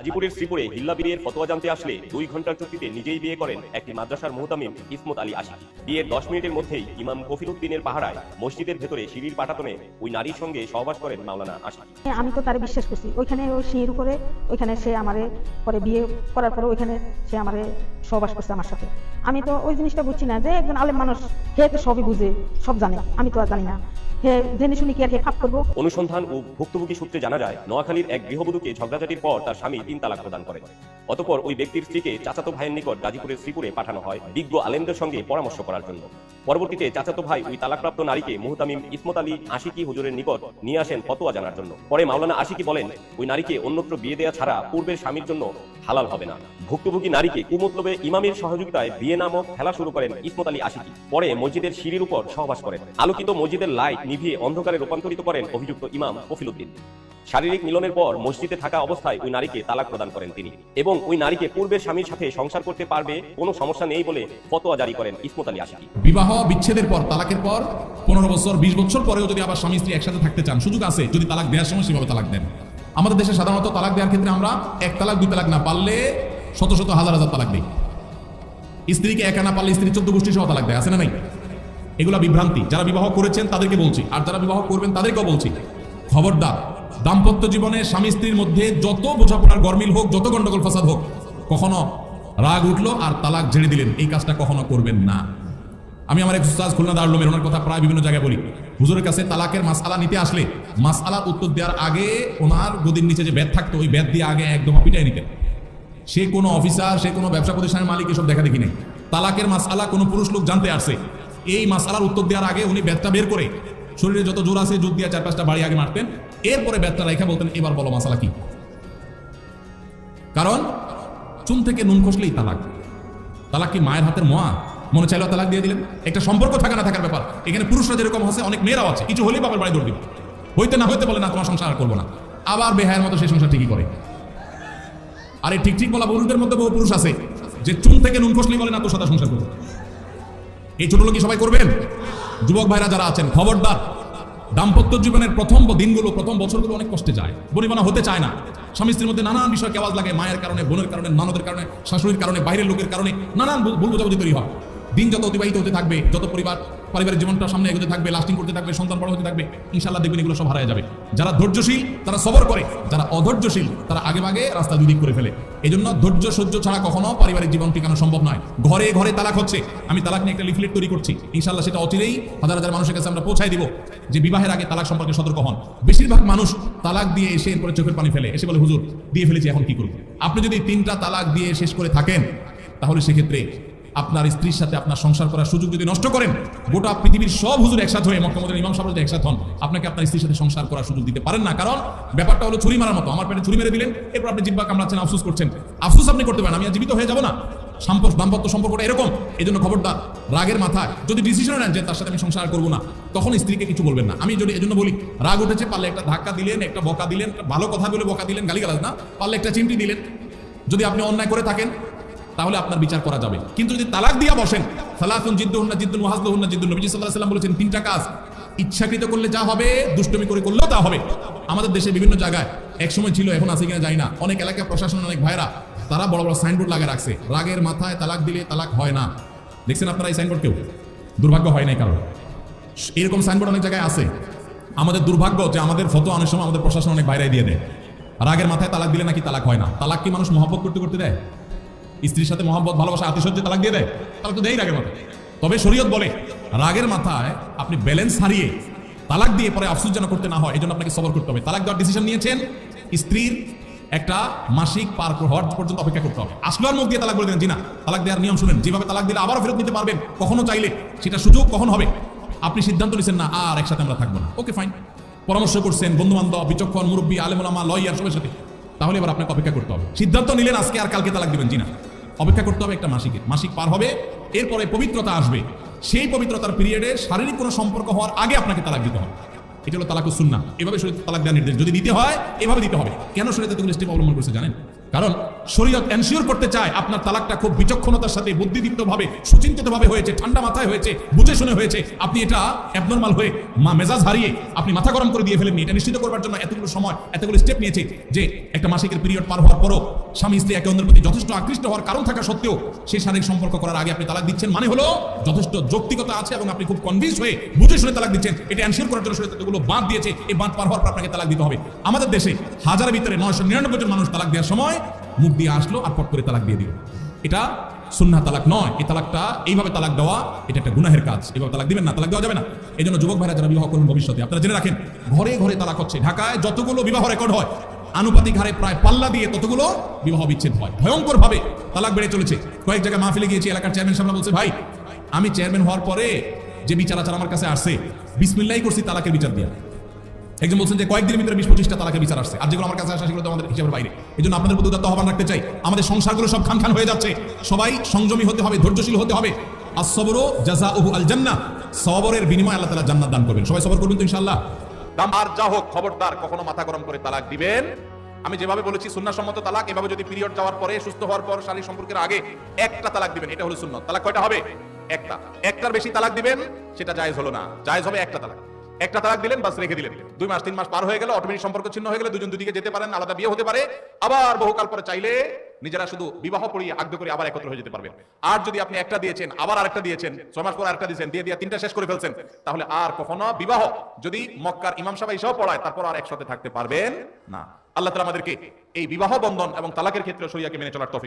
গাজীপুরের শ্রীপুরে হিল্লা বিয়ের ফতোয়া জানতে আসলে দুই ঘণ্টার চুক্তিতে নিজেই বিয়ে করেন একটি মাদ্রাসার মুহতামিম ইসমত আলী আশিক। বিয়ের দশ মিনিটের মধ্যেই ইমাম কফিল উদ্দিনের পাহারায় মসজিদের ভেতরে সিঁড়ির পাটাতনে ওই নারীর সঙ্গে সহবাস করেন মাওলানা আশিক। আমি তো তারে বিশ্বাস করছি। ওইখানে ও সিঁড়ির উপরে, ওইখানে সে আমারে পরে বিয়ে করার পরে ওইখানে সে আমারে সহবাস করছে আমার সাথে। আমি তো ওই জিনিসটা বুঝছি না যে একজন আলেম মানুষ, হে তো সবই বুঝে, সব জানে। আমি তো আর জানি না। অনুসন্ধান ও ভুক্তভোগী সূত্রে জানা যায়, নোয়াখালীর এক গৃহবধূকে ঝগড়াঝাটির পর তার স্বামী তিন তালাক প্রদান অতপর ওই ব্যক্তির স্ত্রীকে চাচাতো ভাইয়ের নিকট গাজীপুরের শ্রীপুরে পাঠানো হয় বিজ্ঞ আলেমদের সঙ্গে পরামর্শ করার জন্য। পরবর্তীতে চাচাতো ভাই ওই তালাকপ্রাপ্ত নারীকে মুহতামিম ইসমত আলী আশিকি হুজুরের নিকট নিয়ে আসেন ফতোয়া জানার জন্য। পরে মাওলানা আশিকি বলেন, ওই নারীকে অন্যত্র বিয়ে দেওয়া ছাড়া পূর্বের স্বামীর জন্য হালাল হবে না। ভুক্তভোগী নারীকে কুমতলবে ইমামের সহযোগিতায় বিয়ে নামক খেলা শুরু করেন ইসমত আলী আশিকি। পরে মসজিদের সিঁড়ির উপর সহবাস করেন। আলোকিত মসজিদের লাইট নিভিয়ে অন্ধকারে রূপান্তরিত করেন অভিযুক্ত ইমাম কফিল উদ্দিন শারীরিক মিলনের পর মসজিদে থাকা অবস্থায় ওই নারীকে তালাক প্রদান করেন তিনি এবং ওই নারীকে পূর্বের স্বামীর সাথে সংসার করতে পারবে কোনো সমস্যা নেই বলে ফতোয়া জারি করেন ইসমত আলী আশিকি। বিবাহ বিচ্ছেদের পর, তালাকের পর পনেরো বছর, বিশ বছর পরেও যদি আবার স্বামী স্ত্রী একসাথে থাকতে চান, সুযোগ আছে যদি তালাক দেওয়ার সময় সেভাবে তালাক দেন। আমাদের দেশে সাধারণত তালাক দেওয়ার ক্ষেত্রে আমরা এক তালাক, দুই তালাক না পারলে শত শত হাজার হাজার তালাক দিই। স্ত্রীকে একা না পারলে স্ত্রী চোদ্দ গোষ্ঠী সহ তালাক দেয়, আছে না নাই? এগুলা বিভ্রান্তি। যারা বিবাহ করেছেন তাদেরকে বলছি। আর যারা বিবাহ করবেন তাদেরকেও বলছি। খবরদার, দাম্পত্য জীবনে স্বামী স্ত্রীর মধ্যে যত বোঝাপড়ার গরমিল হোক, যত গন্ডগোল ফাসাদ হোক, কখনো রাগ উঠল আর তালাক ঝেড়ে দিলেন। এই কাজটা কখনো করবেন না। আমি আমার এক উস্তাজ খুলনা দাঁড়াল ওনার কথা প্রায় বিভিন্ন জায়গায় বলি। হুজুরের কাছে তালাকের মাসআলা নিতে আসলে মাসআলার উত্তর দেওয়ার আগে ওনার গদির নিচে যে ব্যাট থাকতো, ওই ব্যাট দিয়ে আগে একদম পিটাই নিতেন সে কোনো অফিসার, সে কোনো ব্যবসা প্রতিষ্ঠানের মালিক এসব দেখা দেখি নেই। তালাকের মাসআলা কোনো পুরুষ লোক জানতে আসছে এই মাসালার উত্তর দেওয়ার আগে উনি ব্যাটটা বের করে শরীরে যত জোর আছে জোর দিয়ে চার পাঁচটা বাড়ি আগে মারতেন। এরপরে ব্যাটটা রেখা বলতেন, এবার বলো মাসালা কি? কারণ চুন থেকে নুন খসলেই তালাক। তালাক কি মায়ের হাতের মোয়া? মনে চাইলো তালাক দিয়ে দিলেন? একটা সম্পর্ক থাকা না থাকার ব্যাপার। এখানে পুরুষরা যেরকম আছে অনেক মেয়েরাও আছে। কিছু হলেই বাবার বাড়ি দৌড় হইতে না হইতে বলে, না, তোমার সংসার করব না। আবার বেহায়ের মতো সেই সংসার ঠিকই করে। আর ঠিক ঠিক বলা পুরুষদের মধ্যে বহু পুরুষ আছে, যে চুন থেকে নুন খসলেই বলে, না, তোর সাথে সংসার করব এই ছোট লোকই সবাই করবেন? যুবক ভাইরা যারা আছেন, খবরদার। দাম্পত্য জীবনের প্রথম দিনগুলো, প্রথম বছরগুলো অনেক কষ্টে যায়। বনিবানা হতে চায় না। স্বামী স্ত্রীর মধ্যে নানান বিষয় কেওয়াজ লাগে, মায়ের কারণে, বোনের কারণে, নানদের কারণে, শাশুড়ির কারণে, বাইরের লোকের কারণে, নানান ভুল ভুল বোঝাবুঝি তৈরি হয়। দিন যত অতিবাহিত হতে থাকবে, যত পরিবার পারিবারিক জীবনটা সামনে এগোতে থাকবে লাস্টিং করতে থাকবে, সন্তান বড় হতে থাকবে ইনশাল্লাহ দেখবেন এগুলো সব হারায় যাবে। যারা ধৈর্যশীল, তারা সবর করে, যারা অধৈর্যশীল, তারা আগে ভাগে রাস্তা দুদিক করে ফেলে। এই জন্য ধৈর্য, সহ্য ছাড়া কখনো পারিবারিক জীবন টিকানো সম্ভব নয়। ঘরে ঘরে তালাক হচ্ছে। আমি তালাক নিয়ে একটা লিফলেট তৈরি করছি। ইনশাল্লাহ সেটা অচিরেই হাজার হাজার মানুষের কাছে আমরা পৌঁছাই দিব যে বিবাহের আগে তালাক সম্পর্কে সতর্ক হন। বেশিরভাগ মানুষ তালাক দিয়ে এসে এরপরে চোখের পানি ফেলে। এসে বলে, হুজুর, দিয়ে ফেলেছি, এখন কি করব? আপনি যদি তিনটা তালাক দিয়ে শেষ করে থাকেন, তাহলে সেক্ষেত্রে আপনার স্ত্রীর সাথে আপনার সংসার করার সুযোগ যদি নষ্ট করেন, গোটা পৃথিবীর সব হুজুর একসাথে হয়ে মক্কামদের ইমাম সাহেব একসাথে হন, আপনাকে আপনার স্ত্রীর সাথে সংসার করার সুযোগ দিতে পারেন না। কারণ ব্যাপারটা হলো ছুরি মারার মতো। আমার পেটে ছুরি মেরে দিলেন, এরপর আপনি জিব্বা কামড়াচ্ছেন, আফসোস করছেন। আফসোস আপনি করতে পারেন, আমি আর জীবিত হয়ে যাব না। সম্পর্ক দাম্পত্য সম্পর্কটা এরকম। এই জন্য খবরদার, রাগের মাথায় যদি ডিসিশন নেন যে তার সাথে আমি সংসার করব না, তখন স্ত্রীকে কিছু বলবেন না। আমি যদি এজন্য বলি, রাগ উঠেছে, পারলে একটা ধাক্কা দিলেন, একটা বকা দিলেন ভালো কথা বলে বকা দিলেন গালি গালিগালাজ না, পারলে একটা চিমটি দিলেন। যদি আপনি অন্যায় করে থাকেন তাহলে আপনার বিচার করা যাবে। কিন্তু যদি তালাক দিয়া বসেন, সালাতুন জিদ্দুহুন্না জিদ্দুন ওয়াহাজদুহুন্না জিদ্দুন নবী সাল্লাল্লাহু আলাইহি সাল্লাম বলেছেন, তিনটা কাজ। ইচ্ছাকৃত করলে যা হবে, দুষ্টমি করে করলেও তা হবে। আমাদের দেশে বিভিন্ন জায়গায় এক সময় ছিল, এখন আছে কিনা জানি না। অনেক এলাকায় প্রশাসন, অনেক ভাইরা তারা বড় বড় সাইনবোর্ড লাগিয়ে রাখছে। রাগের মাথায় তালাক দিলে তালাক হয় না। দেখছেন আপনারা এই সাইনবোর্ড কেউ? দুর্ভাগ্য হয় নাই কারণ এরকম সাইনবোর্ড অনেক জায়গায় আছে। আমাদের দুর্ভাগ্য যে আমাদের ফটো অনেক সময় আমাদের প্রশাসন অনেক বাইরে দিয়ে দেয়। রাগের মাথায় তালাক দিলে নাকি তালাক হয় না? তালাক কি মানুষ মহব্বত করতে করতে দেয়? স্ত্রীর সাথে মহব্বত, ভালোবাসা, আতিশয্যে তালাক দিয়ে দেয়? তালাক তো দেয় রাগের মাথায়। তবে শরীয়ত বলে, রাগের মাথায় আপনি ব্যালেন্স হারিয়ে তালাক দিয়ে পরে আফসোস যেন করতে না হয় এই জন্য আপনাকে সবর করতে হবে। তালাক দেওয়ার ডিসিশন নিয়েছেন, স্ত্রীর একটা মাসিক পার হওয়ার পর্যন্ত অপেক্ষা করতে হবে। আসলোয়ার মুখ দিয়ে তালাক বলে দেন জি না তালাক দেওয়ার নিয়ম শুনেন। যেভাবে তালাক দিলে আবারও ফেরত নিতে পারবেন, কখনো চাইলে। সেটা সুযোগ কখন হবে? আপনি সিদ্ধান্ত নিচ্ছেন না, আর একসাথে আমরা থাকব না। ওকে ফাইন পরামর্শ করছেন বন্ধু বান্ধব বিচক্ষণ, মুরব্বী আলেমুলামা লয়ার, সবার সাথে। তাহলে এবার আপনাকে অপেক্ষা করতে হবে। সিদ্ধান্ত নিলেন, আজকে আর কালকে তালাক দিবেন জি না অপেক্ষা করতে হবে একটা মাসিকের মাসিক পার হবে, এরপরে পবিত্রতা আসবে। সেই পবিত্রতার পিরিয়ডে শারীরিক কোনো সম্পর্ক হওয়ার আগে আপনাকে তালাক দিতে হবে। এটা হলো তালাকুস সুন্না এভাবে শরীর তালাক দেওয়ার নির্দেশ। যদি দিতে হয়, এভাবে দিতে হবে। কেন শরীরে এতগুলো স্টেপ অবলম্বন করছে জানেন? কারণ শরীয়ত এনশিওর করতে চায় আপনার তালাকটা খুব বিচক্ষণতার সাথে বুদ্ধিদীপ্ত ভাবে সুচিন্তিত ভাবে হয়েছে, ঠান্ডা মাথায় হয়েছে, বুঝে শুনে হয়েছে। আপনি এটা অ্যাবনর্মাল হয়ে মা মেজাজ হারিয়ে আপনি মাথা গরম করে দিয়ে ফেলেননি। এটা নিশ্চিত করবার জন্য এতগুলো সময়, এতগুলো স্টেপ নিয়েছে যে একটা মাসিকের পিরিয়ড পার হওয়ার পরও স্বামী স্ত্রী একে অন্যের প্রতি যথেষ্ট আকৃষ্ট হওয়ার কারণ থাকা সত্ত্বেও সেই শারীরিক সম্পর্ক করার আগে আপনি তালাক দিচ্ছেন মানে হলো যথেষ্ট যৌক্তিকতা আছে এবং আপনি খুব কনভিন্স হয়ে বুঝে শুনে তালাক দিচ্ছেন। এটা এনশিওর করার জন্য শরীয়ত এতগুলো বাদ দিয়েছে। এই বাদ পার হওয়ার পর আপনাকে তালাক দিতে হবে। আমাদের দেশে হাজারের ভিতরে নয়শো নিরানব্বই জন মানুষ তালাক দেওয়ার সময় মুখ দিয়ে আসলো আর পট করে তালাক দিয়ে দিল। এটা সুন্না তালাক নয়। এই তালাকটা এইভাবে তালাক দেওয়া, এটা একটা গুনাহের কাজ। এভাবে তালাক দিবেন না, তালাক দেওয়া যাবে না। এই জন্য যুবক ভাইরা, যারা বিবাহ করুন ভবিষ্যতে, আপনারা জেনে রাখেন, ঘরে ঘরে তালাক হচ্ছে। ঢাকায় যতগুলো বিবাহ রেকর্ড হয় আনুপাতিক হারে প্রায় পাল্লা দিয়ে ততগুলো বিবাহ বিচ্ছেদ হয়। ভয়ঙ্কর ভাবে তালাক বেড়ে চলেছে। কয়েক জায়গায় মাহফিলে গিয়েছি, এলাকার চেয়ারম্যান সামনে বলছে, ভাই, আমি চেয়ারম্যান হওয়ার পরে যে বিচার আচার আমার কাছে আসছে বিসমিল্লাহি করছি তালাকের বিচার দিয়ে। একজন বলছেন যে, কয়েকদিনের ভিতরে বিশ পঁচিশটা তালাকে বিচার আসছে। আর যেগুলো আমার কাছে আসে সেগুলো আমাদের হিসাবের বাইরে। এই জন্য আপনাদের প্রতি আহ্বান রাখতে চাই। আমাদের সংসারগুলো সব খান খান হয়ে যাচ্ছে। সবাই সংযমী হতে হবে, ধৈর্যশীল হতে হবে। আসবরও জাজা ওহু আল জান্না সবরের বিনিময় আল্লাহ তালা জান্নাত দান করবেন। সবাই সবর করবেন তো ইনশাআল্লাহ? আর যা হোক, খবরদার, কখনো মাথা গরম করে তালাক দিবেন। আমি যেভাবে বলেছি, সুন্নাসম্মত তালাক, এভাবে যদি পিরিয়ড যাওয়ার পরে, সুস্থ হওয়ার পর, শারীরিক সম্পর্কের আগে একটা তালাক দিবেন, এটা হলো সুন্নত। তালাক কয়টা হবে? একটা। একটার বেশি তালাক দিবেন, সেটা জায়েজ হলো না। জায়েজ হবে একটা তালাক। একটা তালাক দিলেন, বাস রেখে দিলেন। দুই মাস, তিন মাস পার হয়ে গেল অটোমেটিক সম্পর্ক ছিন্ন হয়ে গেলে, দুজন দুদিকে যেতে পারেন, আলাদা বিয়ে হতে পারে। আবার বহুকাল পরে চাইলে নিজেরা শুধু বিবাহ পড়িয়ে আগ্ধ করে আবার একত্র হয়ে যেতে পারবে। আর যদি আপনি একটা দিয়েছেন, আবার আরেকটা দিয়েছেন, ছয় মাস পর আরেকটা দিয়েছেন, দিয়ে দিয়ে তিনটা শেষ করে ফেলছেন, তাহলে আর কখনো বিবাহ যদি মক্কার ইমাম সাহেব এসেও পড়ায়, তারপর আর একসাথে থাকতে পারবেন না। আল্লাহ তালা আমাদেরকে এই বিবাহ বন্ধন এবং তালাকের ক্ষেত্রে সরিয়াকে মেনে চলার তফিক